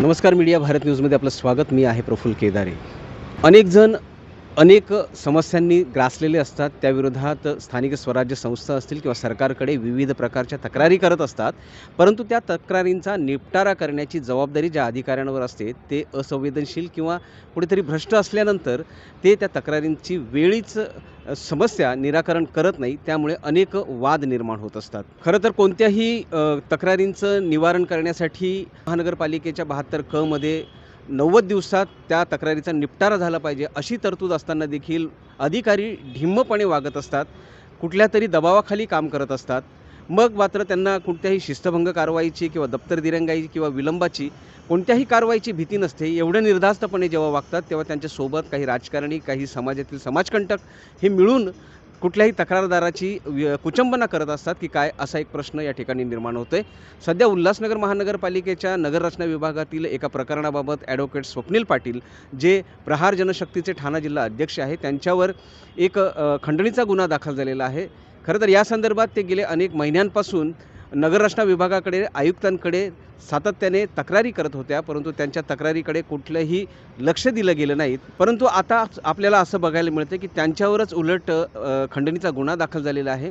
नमस्कार मीडिया भारत न्यूजमध्ये आपलं स्वागत. मी आहे प्रफुल केदारे. अनेक जण अनेक समस्यांनी ग्रासलेले असतात त्याविरोधात स्थानिक स्वराज्य संस्था असतील किंवा सरकारकडे विविध प्रकारच्या तक्रारी करत असतात परंतु त्या तक्रारींचा निपटारा करण्याची जबाबदारी ज्या अधिकाऱ्यांवर असते ते असंवेदनशील किंवा कुठेतरी भ्रष्ट असल्यानंतर ते त्या तक्रारींची वेळीच समस्या निराकरण करत नाही त्यामुळे अनेक वाद निर्माण होत असतात. खरं तर कोणत्याही तक्रारींचं निवारण करण्यासाठी महानगरपालिकेच्या बहात्तर क मध्ये नव्वद दिवसात त्या तक्रारीचा निपटारा झाला पाहिजे अशी तरतूद असताना देखील अधिकारी ढिम्मपणे वागत असतात कुठल्या तरी दबावाखाली काम करत असतात. मग मात्र त्यांना कोणत्याही शिस्तभंग कारवाईची किंवा दप्तर दिरंगाई किंवा विलंबाची कोणत्याही कारवाईची भीती नसते एवढं निर्धास्तपणे जेव्हा वागतात तेव्हा त्यांच्यासोबत काही राजकारणी काही समाजातील समाजकंटक हे मिळून कुठल्याही तक्रारदाराची कुचंबना करत असतात की काय असा एक प्रश्न या ठिकाणी निर्माण होतोय. सध्या उल्हासनगर महानगरपालिकेच्या नगररचना विभागातील एका प्रकरणाबाबत ॲडव्होकेट स्वप्नील पाटील जे प्रहार जनशक्तीचे ठाणा जिल्हा अध्यक्ष आहे त्यांच्यावर एक खंडणीचा गुन्हा दाखल झालेला आहे. खरं तर या संदर्भात ते गेले अनेक महिन्यांपासून नगररचना विभागाकडे आयुक्तांकडे सातत्याने तक्रारी करत होत्या परंतु त्यांच्या तक्रारीकडे कुठलंही लक्ष दिलं गेलं नाहीत. परंतु आता आपल्याला असं बघायला मिळतं की त्यांच्यावरच उलट खंडणीचा गुन्हा दाखल झालेला आहे.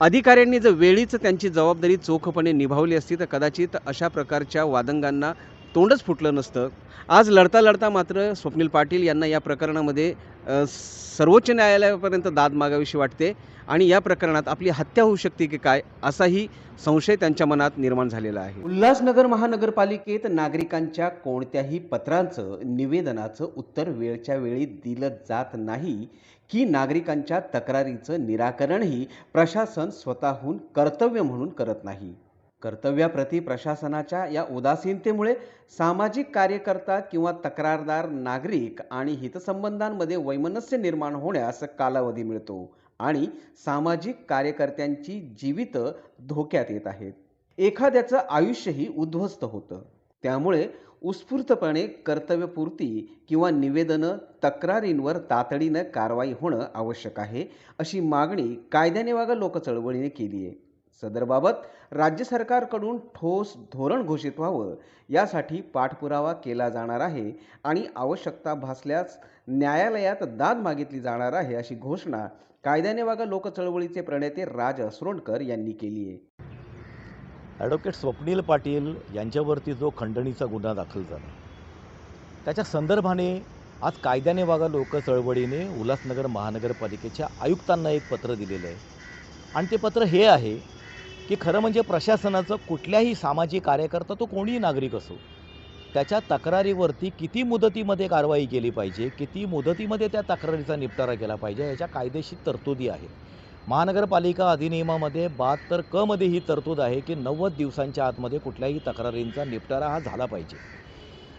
अधिकाऱ्यांनी जर वेळीच त्यांची जबाबदारी चोखपणे निभावली असती तर कदाचित अशा प्रकारच्या वादंगांना तोंडच फुटलं नसतं. आज लढता लढता मात्र स्वप्नील पाटील यांना या प्रकरणामध्ये सर्वोच्च न्यायालयापर्यंत दाद मागावीशी वाटते आणि या प्रकरणात आपली हत्या होऊ शकते की काय असाही संशय त्यांच्या मनात निर्माण झालेला आहे. उल्हासनगर महानगरपालिकेत नागरिकांच्या कोणत्याही पत्रांचं निवेदनाचं उत्तर वेळच्या वेळी दिलं जात नाही की नागरिकांच्या तक्रारीचं निराकरणही प्रशासन स्वतःहून कर्तव्य म्हणून करत नाही. कर्तव्याप्रती प्रशासनाच्या या उदासीनतेमुळे सामाजिक कार्यकर्ता किंवा तक्रारदार नागरिक आणि हितसंबंधांमध्ये वैमनस्य निर्माण होण्यास कालावधी मिळतो आणि सामाजिक कार्यकर्त्यांची जीवित धोक्यात येत आहेत. एखाद्याचं आयुष्यही उद्ध्वस्त होतं. त्यामुळे उत्स्फूर्तपणे कर्तव्यपूर्ती किंवा निवेदनं तक्रारींवर तातडीनं कारवाई होणं आवश्यक आहे अशी मागणी कायद्याने वागा लोकचळवळीने केली आहे सदरबाबत राज्य सरकारकडून ठोस धोरण घोषित व्हावं यासाठी पाठपुरावा केला जाणार आहे आणि आवश्यकता भासल्यास न्यायालयात दाद मागितली जाणार आहे अशी घोषणा कायद्याने वागा लोकचळवळीचे प्रणेते राज असरोणकर यांनी केली आहे. ॲडव्होकेट स्वप्नील पाटील यांच्यावरती जो खंडणीचा गुन्हा दाखल झाला त्याच्या संदर्भाने आज कायद्याने वागा लोक चळवळीने उल्हासनगर महानगरपालिकेच्या आयुक्तांना एक पत्र दिलेलं आहे. आणि ते पत्र हे आहे की खरं म्हणजे प्रशासनाचं कुठल्याही सामाजिक कार्यकर्ता तो कोणीही नागरिक असो त्याच्या तक्रारीवरती किती मुदतीमध्ये कारवाई केली पाहिजे किती मुदतीमध्ये त्या तक्रारीचा निपटारा केला पाहिजे याच्या कायदेशीर तरतुदी आहेत. महानगरपालिका अधिनियमामध्ये बहात्तर कमध्ये ही तरतूद आहे की नव्वद दिवसांच्या आतमध्ये कुठल्याही तक्रारींचा निपटारा हा झाला पाहिजे.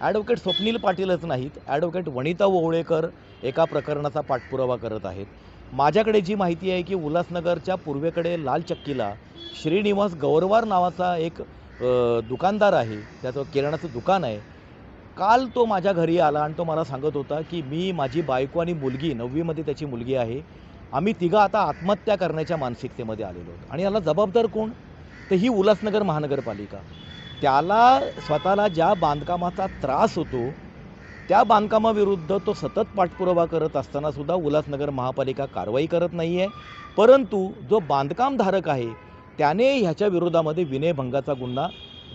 ॲडव्होकेट स्वप्नील पाटीलच नाहीत ॲडव्होकेट वनिता ओवळेकर एका प्रकरणाचा पाठपुरावा करत आहेत. माझ्याकडे जी माहिती आहे की उल्हासनगरच्या पूर्वेकडे लाल चक्कीला श्रीनिवास गौरवार नावाचा एक दुकानदार आहे. त्याचं किराणाचं दुकान आहे. काल तो माझ्या घरी आला आणि तो मला सांगत होता की मी माझी बायको आणि मुलगी नववीमध्ये त्याची मुलगी आहे. आम्ही तिघं आता आत्महत्या करण्याच्या मानसिकतेमध्ये आलेलो आहोत. आणि याला जबाबदार कोण? तर ही उल्हासनगर महानगरपालिका. त्याला स्वतःला ज्या बांधकामाचा त्रास होतो त्या बांधकामाविरुद्ध तो सतत पाठपुरावा करत असताना सुद्धा उल्हासनगर महापालिका कारवाई करत नाही आहे परंतु जो बांधकामधारक आहे त्याने ह्याच्या विरोधामध्ये विनयभंगाचा गुन्हा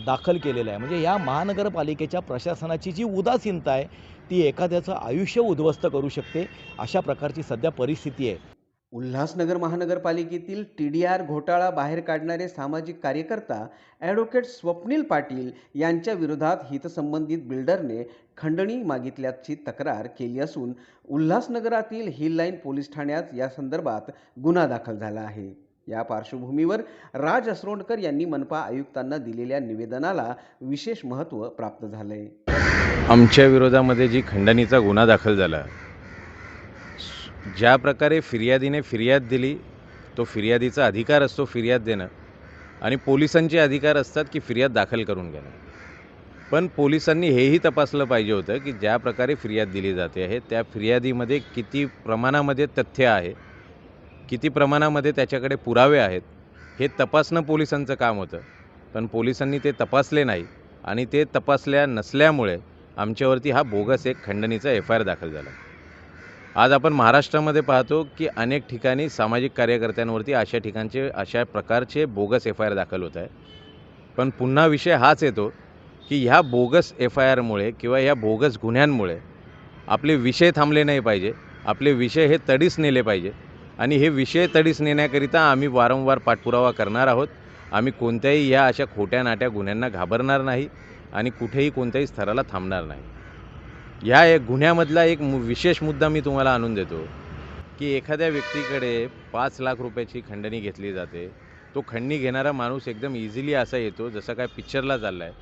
दाखल केलेला आहे. म्हणजे या महानगरपालिकेच्या प्रशासनाची जी उदासीनता आहे ती एखाद्याचं आयुष्य उद्ध्वस्त करू शकते अशा प्रकारची सध्या परिस्थिती आहे. उल्हासनगर महानगरपालिकेतील टी डी आर घोटाळा बाहेर काढणारे सामाजिक कार्यकर्ता ॲडव्होकेट स्वप्नील पाटील यांच्या विरोधात हितसंबंधित बिल्डरने खंडणी मागितल्याची तक्रार केली असून उल्हासनगरातील हिल लाईन पोलीस ठाण्यात या संदर्भात गुन्हा दाखल झाला आहे. या पार्श्वभूमीवर राज असरोणकर यांनी मनपा आयुक्तांना दिलेल्या निवेदनाला विशेष महत्त्व प्राप्त झालंय. आमच्या विरोधामध्ये जी खंडणीचा गुन्हा दाखल झाला ज्या प्रकारे फिर्यादीने फिर्याद दिली तो फिर्यादीचा अधिकार असतो फिर्याद देणं. आणि पोलिसांचे अधिकार असतात की फिर्याद दाखल करून घेणं. पण पोलिसांनी हेही तपासलं पाहिजे होतं की ज्या प्रकारे फिर्याद दिली जाते आहे त्या फिर्यादीमध्ये किती प्रमाणामध्ये तथ्य आहे किती प्रमाणामध्ये त्याच्याकडे पुरावे आहेत हे तपासणं पोलिसांचं काम होतं. पण पोलिसांनी ते तपासले नाही आणि ते तपासल्या नसल्यामुळे आमच्यावरती हा बोगस एक खंडणीचा एफ आय आर दाखल झाला. आज आपण महाराष्ट्रामध्ये पाहतो की अनेक ठिकाणी सामाजिक कार्यकर्त्यांवरती अशा ठिकाणचे अशा प्रकारचे बोगस एफ आय आर दाखल होत आहे पण पुन्हा विषय हाच येतो की ह्या बोगस एफ आय आरमुळे किंवा ह्या बोगस गुन्ह्यांमुळे आपले विषय थांबले नाही पाहिजे आपले विषय हे तडीस नेले पाहिजे आणि हे विषय तडीस नेण्याकरिता आम्ही वारंवार पाठपुरावा करणार आहोत. आम्ही कोणत्याही या अशा खोट्या नाट्या गुन्ह्यांना घाबरणार नाही आणि कुठेही कोणत्याही स्तराला थांबणार नाही. ह्या एक गुन्ह्यामधला एक मु विशेष मुद्दा मी तुम्हाला आणून देतो की एखाद्या व्यक्तीकडे पाच लाख रुपयाची खंडणी घेतली जाते. तो खंडणी घेणारा माणूस एकदम इझिली असा येतो जसं काय पिक्चरला चालला आहे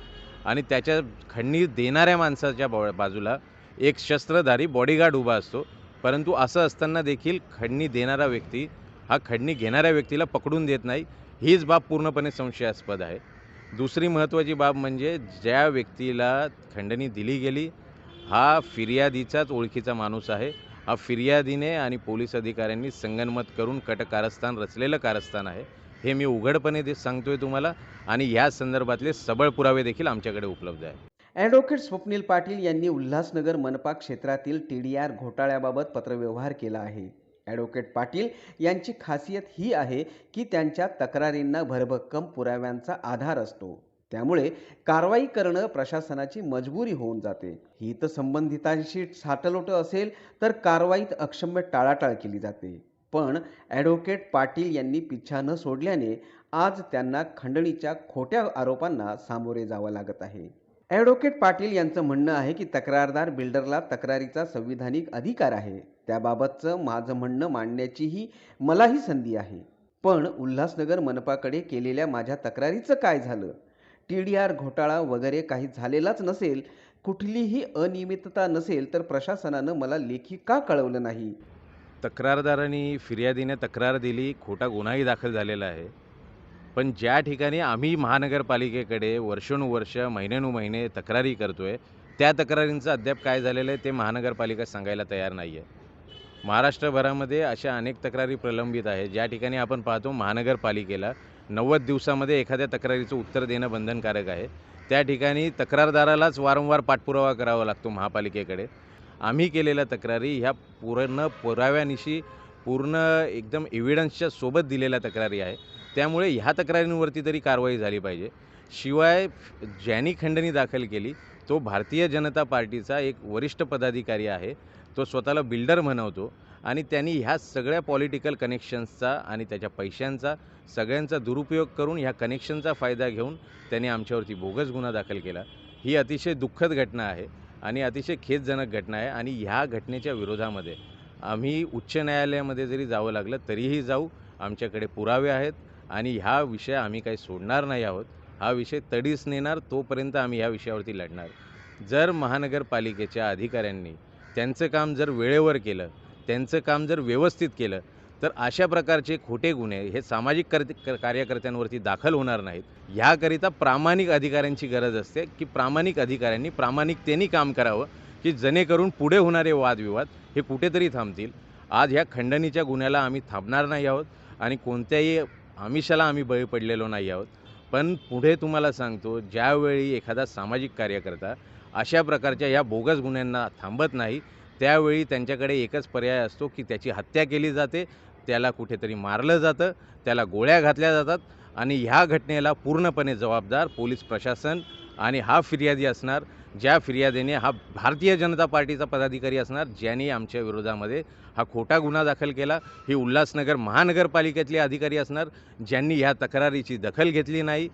आणि त्याच्या खंडणी देणाऱ्या माणसाच्या बा बाजूला एक शस्त्रधारी बॉडीगार्ड उभा असतो. परंतु असं असताना देखील खंडणी देणारा व्यक्ती हा खंडणी घेणाऱ्या व्यक्तीला पकडून देत नाही. हीच बाब पूर्णपणे संशयास्पद आहे. दुसरी महत्त्वाची बाब म्हणजे ज्या व्यक्तीला खंडणी दिली गेली हा फिर्यादीचाच ओळखीचा माणूस आहे. हा फिर्यादीने आणि पोलीस अधिकाऱ्यांनी संगनमत करून कट कारस्थान रचलेलं कारस्थान आहे. हे मी उघडपणे ते सांगतोय तुम्हाला आणि या संदर्भातले सबळ पुरावे देखील आमच्याकडे उपलब्ध आहे ॲडव्होकेट स्वप्नील पाटील यांनी उल्हासनगर मनपा क्षेत्रातील टी डी आर घोटाळ्याबाबत पत्रव्यवहार केला आहे. ॲडव्होकेट पाटील यांची खासियत ही आहे की त्यांच्या तक्रारींना भरभक्कम पुराव्यांचा आधार असतो. त्यामुळे कारवाई करणं प्रशासनाची मजबुरी होऊन जाते. ही तर संबंधितांशी साटलोटं असेल तर कारवाईत अक्षम्य टाळाटाळ केली जाते. पण ॲडव्होकेट पाटील यांनी पिच्छा न सोडल्याने आज त्यांना खंडणीच्या खोट्या आरोपांना सामोरे जावं लागत आहे. ॲडव्होकेट पाटील यांचं म्हणणं आहे की तक्रारदार बिल्डरला तक्रारीचा संविधानिक अधिकार आहे. त्याबाबतचं माझं म्हणणं मांडण्याचीही मलाही संधी आहे. पण उल्हासनगर मनपाकडे केलेल्या माझ्या तक्रारीचं काय झालं? टी डी आर घोटाळा वगैरे काही झालेलाच नसेल कुठलीही अनियमितता नसेल तर प्रशासनानं मला लेखी का कळवलं नाही? तक्रारदारांनी फिर्यादीने तक्रार दिली खोटा गुन्हाही दाखल झालेला आहे. पण ज्या ठिकाणी आम्ही महानगरपालिकेकडे वर्षानुवर्ष महिन्यानुमहिने तक्रारी करतोय त्या तक्रारींचं अद्याप काय झालेलं आहे ते महानगरपालिका सांगायला तयार नाही आहे महाराष्ट्रभरामध्ये अशा अनेक तक्रारी प्रलंबित आहेत. ज्या ठिकाणी आपण पाहतो महानगरपालिकेला नव्वद दिवसामध्ये एखाद्या तक्रारीचं उत्तर देणं बंधनकारक आहे. त्या ठिकाणी तक्रारदारालाच वारंवार पाठपुरावा करावा लागतो महापालिकेकडे. आम्ही केलेल्या तक्रारी ह्या पूर्ण पुराव्यानिशी पूर्ण एकदम एव्हिडन्सच्या सोबत दिलेल्या तक्रारी आहे. त्यामुळे ह्या तक्रारींवरती तरी कारवाई झाली पाहिजे. शिवाय ज्यांनी खंडणी दाखल केली तो भारतीय जनता पार्टीचा एक वरिष्ठ पदाधिकारी आहे. तो स्वतःला बिल्डर म्हणवतो आणि त्यांनी ह्या सगळ्या पॉलिटिकल कनेक्शन्सचा आणि त्याच्या पैशांचा सगळ्यांचा दुरुपयोग करून ह्या कनेक्शनचा फायदा घेऊन त्यांनी आमच्यावरती बोगस गुन्हा दाखल केला. ही अतिशय दुःखद घटना आहे आणि अतिशय खेदजनक घटना आहे आणि ह्या घटनेच्या विरोधामध्ये आम्ही उच्च न्यायालयामध्ये जरी जावं लागलं तरीही जाऊ आमच्याकडे पुरावे आहेत आणि ह्या विषय आम्ही काही सोडणार नाही आहोत. हा विषय तडीस नेणार तोपर्यंत आम्ही ह्या विषयावरती लढणार. जर महानगरपालिकेच्या अधिकाऱ्यांनी त्यांचं काम जर वेळेवर केलं त्यांचं काम जर व्यवस्थित केलं तर अशा प्रकारचे खोटे गुन्हे हे सामाजिक कर कार्यकर्त्यांवरती दाखल होणार नाहीत. ह्याकरिता प्रामाणिक अधिकाऱ्यांची गरज असते की प्रामाणिक अधिकाऱ्यांनी प्रामाणिकतेने काम करावं की जेणेकरून पुढे होणारे वादविवाद हे कुठेतरी थांबतील. आज ह्या खंडणीच्या गुन्ह्याला आम्ही थांबणार नाही आहोत आणि कोणत्याही आमिषाला आम्ही बळी पडलेलो नाही आहोत. पण पुढे तुम्हाला सांगतो ज्यावेळी एखादा सामाजिक कार्यकर्ता अशा प्रकारच्या ह्या बोगस गुन्ह्यांना थांबत नाही. त्यावेळी त्यांच्याकडे एकच पर्याय असतो की त्याची हत्या केली जाते त्याला कुठेतरी मारलं जातं त्याला गोळ्या घातल्या जातात आणि ह्या घटनेला पूर्णपणे जबाबदार पोलीस प्रशासन आणि हा फिर्यादी असणार ज्या फिर्यादीने हा भारतीय जनता पार्टीचा पदाधिकारी असणार ज्यांनी आमच्या विरोधामध्ये हा खोटा गुन्हा दाखल केला. ही उल्हासनगर महानगरपालिकेतले अधिकारी असणार ज्यांनी ह्या तक्रारीची दखल घेतली नाही.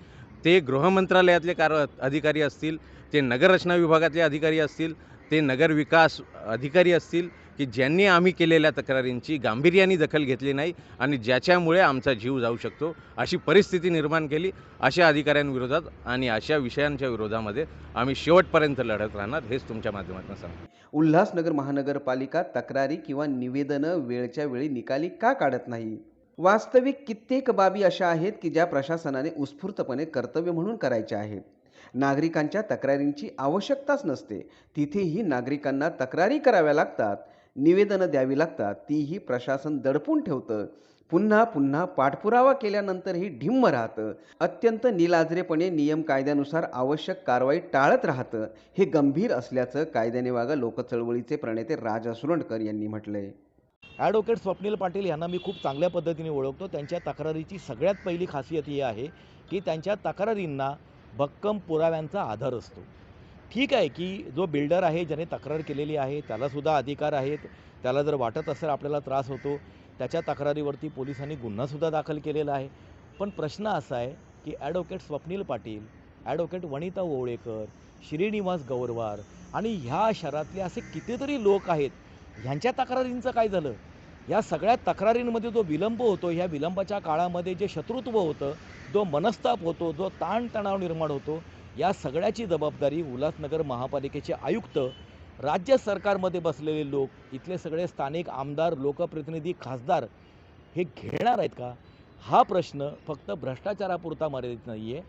ते गृहमंत्रालयातले कार अधिकारी असतील ते नगररचना विभागातले अधिकारी असतील ते नगर विकास अधिकारी असतील की ज्यांनी आम्ही केलेल्या तक्रारींची गांभीर्याने दखल घेतली नाही आणि ज्याच्यामुळे आमचा जीव जाऊ शकतो अशी परिस्थिती निर्माण केली. अशा अधिकाऱ्यांविरोधात आणि अशा विषयांच्या विरोधामध्ये आम्ही शेवटपर्यंत लढत राहणार हेच तुमच्या माध्यमातून सांगतो. उल्हासनगर महानगरपालिका तक्रारी किंवा निवेदनं वेळच्या वेळी निकाली का काढत नाही? वास्तविक कित्येक बाबी अशा आहेत की ज्या प्रशासनाने उत्स्फूर्तपणे कर्तव्य म्हणून करायच्या आहेत. नागरिकांच्या तक्रारींची आवश्यकताच नसते. तिथेही नागरिकांना तक्रारी कराव्या लागतात निवेदनं द्यावी लागतात तीही प्रशासन दडपून ठेवतं. पुन्हा पुन्हा पाठपुरावा केल्यानंतरही ढिम्म राहतं. अत्यंत निलाजरेपणे नियम कायद्यानुसार आवश्यक कारवाई टाळत राहतं. हे गंभीर असल्याचं कायद्याने वागा लोकचळवळीचे प्रणेते राजा सुरंडकर यांनी म्हटलंय. ॲडव्होकेट स्वप्नील पाटील यांना मी खूप चांगल्या पद्धतीने ओळखतो. त्यांच्या तक्रारीची सगळ्यात पहिली खासियत ही आहे की त्यांच्या तक्रारींना भक्कम पुराव्यांचा आधार असतो. ठीक आहे की जो बिल्डर आहे ज्याने तक्रार केलेली आहे त्यालासुद्धा अधिकार आहेत. त्याला जर वाटत असेल आपल्याला त्रास होतो त्याच्या तक्रारीवरती पोलिसांनी गुन्हासुद्धा दाखल केलेला आहे. पण प्रश्न असा आहे की ॲडव्होकेट स्वप्नील पाटील ॲडव्होकेट वनिता ओवळेकर श्रीनिवास गौरवार आणि ह्या शहरातले असे कितीतरी लोक आहेत ह्यांच्या तक्रारींचं काय झालं? या सगळ्या तक्रारींमध्ये जो विलंब होतो ह्या विलंबाच्या काळामध्ये जे शत्रुत्व होतं जो मनस्ताप होतो जो ताणतणाव निर्माण होतो या सगळ्याची जबाबदारी उल्हासनगर महापालिकेचे आयुक्त राज्य सरकारमध्ये बसलेले लोक इथले सगळे स्थानिक आमदार लोकप्रतिनिधी खासदार हे घेणार आहेत का? हा प्रश्न फक्त भ्रष्टाचारापुरता मर्यादित नाही आहे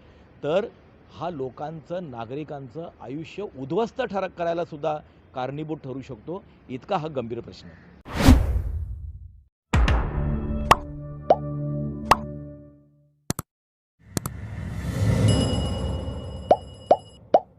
तर हा लोकांचं नागरिकांचं आयुष्य उद्ध्वस्त ठरक करायला सुद्धा कारणीभूत ठरू शकतो. इतका हा गंभीर प्रश्न आहे.